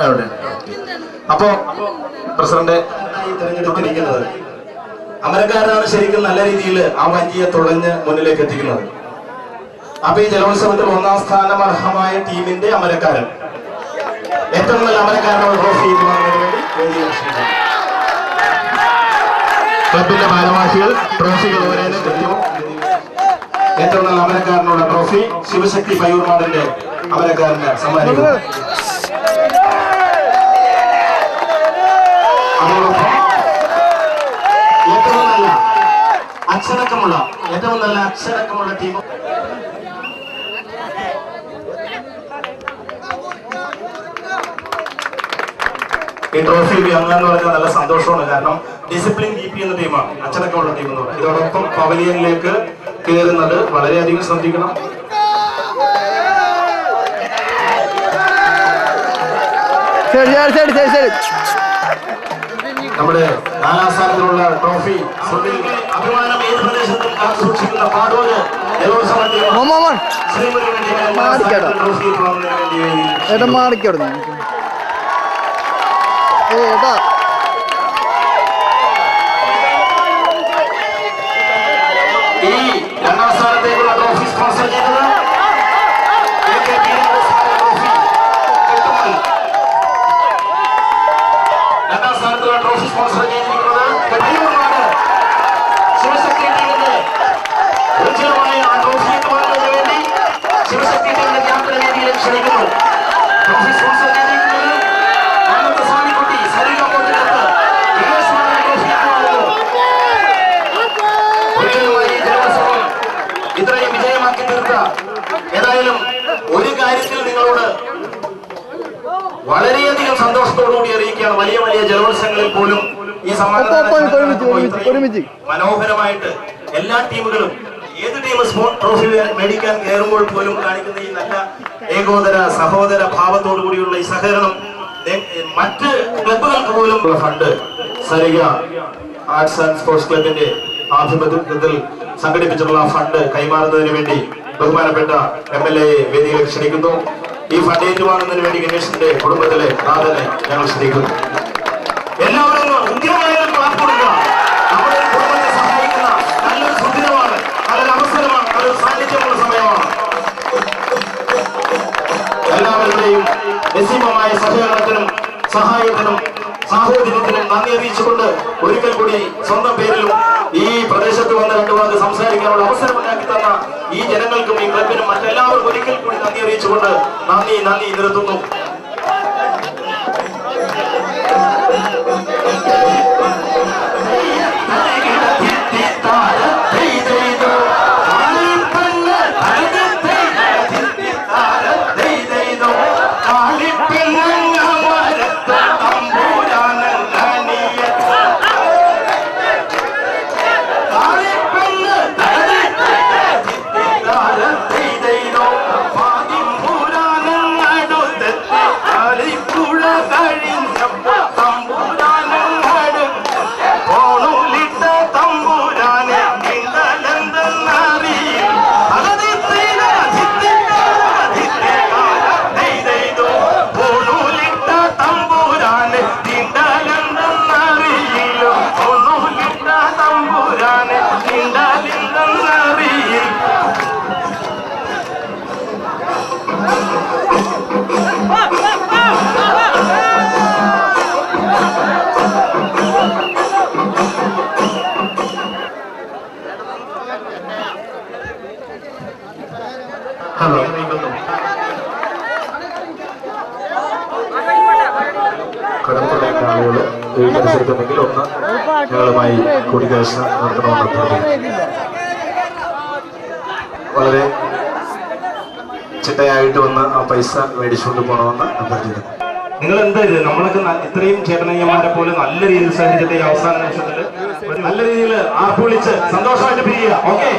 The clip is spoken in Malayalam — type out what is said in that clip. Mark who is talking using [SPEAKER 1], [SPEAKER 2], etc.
[SPEAKER 1] അവിടെ. അപ്പോ പ്രസിഡന്റ്
[SPEAKER 2] തിരഞ്ഞെടുത്തിരിക്കുന്നത് അമരക്കാരനാണ് ശരിക്കും നല്ല രീതിയിൽ ആ വഞ്ചിയെ തുഴഞ്ഞ് മുന്നിലേക്ക് എത്തിക്കുന്നത്. അപ്പൊ ഈ ജലോത്സവത്തിൽ ഒന്നാം സ്ഥാനം അർഹമായ ടീമിന്റെ അമരക്കാരൻ. ഏറ്റവും നല്ല അമരക്കാരനോട് ട്രോഫി.
[SPEAKER 1] ക്ലബിന്റെ ഭാരവാഹികൾ ട്രോഫികൾ
[SPEAKER 2] ഏറ്റവും നല്ല അമരക്കാരനുള്ള ട്രോഫി ശിവശക്തി പയ്യൂർമാടന്റെ അമരക്കാരന് സമ്മാനിക്കുന്നു അതോടൊപ്പം ഏറ്റവും നല്ല അച്ചടക്കമുള്ള ഏറ്റവും നല്ല അച്ചടക്കമുള്ള ടീം. ഈ ട്രോഫി വാങ്ങുക പറഞ്ഞാൽ നല്ല സന്തോഷമാണ്. കാരണം ഡിസിപ്ലിൻ കീപ്പ് എന്ന ടീമാണ് അച്ചടക്കമുള്ള ടീം എന്ന് പറയുന്നത് ഇതോടൊപ്പം പവലിയനിലേക്ക് കയറുന്നത് വളരെയധികം ശ്രദ്ധിക്കണം.
[SPEAKER 3] ശരി ശരി ശരി ശരി ശരി.
[SPEAKER 2] നമ്മുടെ നാലാം സ്ഥാനത്തിലുള്ള ട്രോഫി അഭിമാനം ഏത് പ്രദേശത്തും സൂക്ഷിക്കുന്ന പാടോര്
[SPEAKER 3] ഏട്ടാ മാറിക്കോടുന്നു ഏട്ടാ.
[SPEAKER 2] ഈ രണ്ടാം സ്ഥാനത്തേക്കുള്ള ട്രോഫി സ്പോൺസർ ചെയ്തത് രണ്ടാം സ്ഥാനത്തുള്ള ട്രോഫി സ്പോൺസർ ചെയ്തിരിക്കുന്നത് കെട്ടിയൂർനാട് ശിവശക്തി ടീമിന്റെ ഉജ്ജ്വലമായ ആ ട്രോഫി ഏറ്റുവാങ്ങുന്നതിന് വേണ്ടി ശിവശക്തി ടീമിന്റെ ക്യാപ്റ്റൻ വേദിയിലേക്ക് ക്ഷണിക്കുന്നു ട്രോഫി സ്പോൺസർ ചെയ്തിരിക്കുന്നത് ആനന്ദ സ്വാമിക്കുട്ടി സരിക പോറ്റിനകത്ത് വിഘ്നേഷ് മാധവൻ ട്രോഫി ഏറ്റുവാങ്ങുന്നു ഒരിക്കലുമായി ഈ ജലോത്സവം ഇത്രയും വിജയമാക്കി തീർത്ത ഏതായാലും ഒരു കാര്യത്തിൽ നിങ്ങളോട് വളരെയധികം സന്തോഷത്തോടുകൂടി അറിയിക്കുകയാണ്. വലിയ വലിയ ജലോത്സവങ്ങളിൽ പോലും ഈ
[SPEAKER 3] സമാധാന.
[SPEAKER 2] മനോഹരമായിട്ട് എല്ലാ ടീമുകളും ഏത് ടീം ട്രോഫി മേടിക്കാൻ കയറുമ്പോൾ പോലും കാണിക്കുന്ന ഈ നല്ല ഏകോദര സഹോദര ഭാവത്തോടു കൂടിയുള്ള ഈ സഹകരണം മറ്റ് ക്ലബുകൾക്ക് പോലും fund. Sarika arts and sports ക്ലബിന്റെ ആഭിമുഖ്യത്തിൽ സംഘടിപ്പിച്ചിട്ടുള്ള ഫണ്ട് കൈമാറുന്നതിന് വേണ്ടി ബഹുമാനപ്പെട്ട എം എൽ എ വേദിയിലേക്ക് ക്ഷണിക്കുന്നു. ഈ ഫണ്ട് ഏറ്റുവാങ്ങുന്നതിന് വേണ്ടി ഗണേശന്റെ കുടുംബത്തിലെ നാഥനെ ഞങ്ങൾ ശ്രദ്ധിക്കുന്നു. എല്ലാവരും ഒന്ന് ഉദ്യോഗമായാലും ക്ലാപ്പ് നമ്മുടെ കുടുംബത്തെ സഹായിക്കുന്ന നല്ലൊരു സുദിനമാണ്. നല്ലൊരു അവസരമാണ്. നല്ലൊരു സാന്നിധ്യമുള്ള സമയമാണ്. എല്ലാവരുടെയും നിസ്സീമമായ സഹകരണത്തിനും സഹായത്തിനും സാഹോദര്യത്തിനും നന്ദി അറിയിച്ചുകൊണ്ട് ഒരിക്കൽ കൂടി സ്വന്തം പേരിലും ഈ പ്രദേശത്ത് വന്ന് രണ്ടു വാക്ക് സംസാരിക്കാനുള്ള അവസരം ഉണ്ടാക്കി തന്ന ഈ ജനങ്ങൾക്കും ഈ ക്ലബിനും മറ്റെല്ലാവർക്കും ഒരിക്കൽ കൂടി നന്ദി അറിയിച്ചുകൊണ്ട് നന്ദി നന്ദി നിർത്തുന്നു
[SPEAKER 1] ആളുകൾ ഈ പരിസരത്തുണ്ടെങ്കിൽ ഒന്ന് ഞങ്ങളുമായി കൂടിക്കാഴ്ച നടത്തണമെന്ന് വളരെ ചിട്ടയായിട്ട് വന്ന് ആ പൈസ മേടിച്ചുകൊണ്ട് പോകണമെന്ന് അഭ്യർത്ഥിക്കുന്നു.
[SPEAKER 2] നിങ്ങൾ എന്താ ഇത്? നമ്മളൊക്കെ ഇത്രയും ചേട്ടനയ്യന്മാരെ പോലെ നല്ല രീതിയിൽ സഹിച്ചിട്ട് ഈ അവസാന നിമിഷത്തിൽ നല്ല രീതിയിൽ ആർപ്പുളിച്ച് സന്തോഷമായിട്ട് പിരിയുക. ഓക്കെ?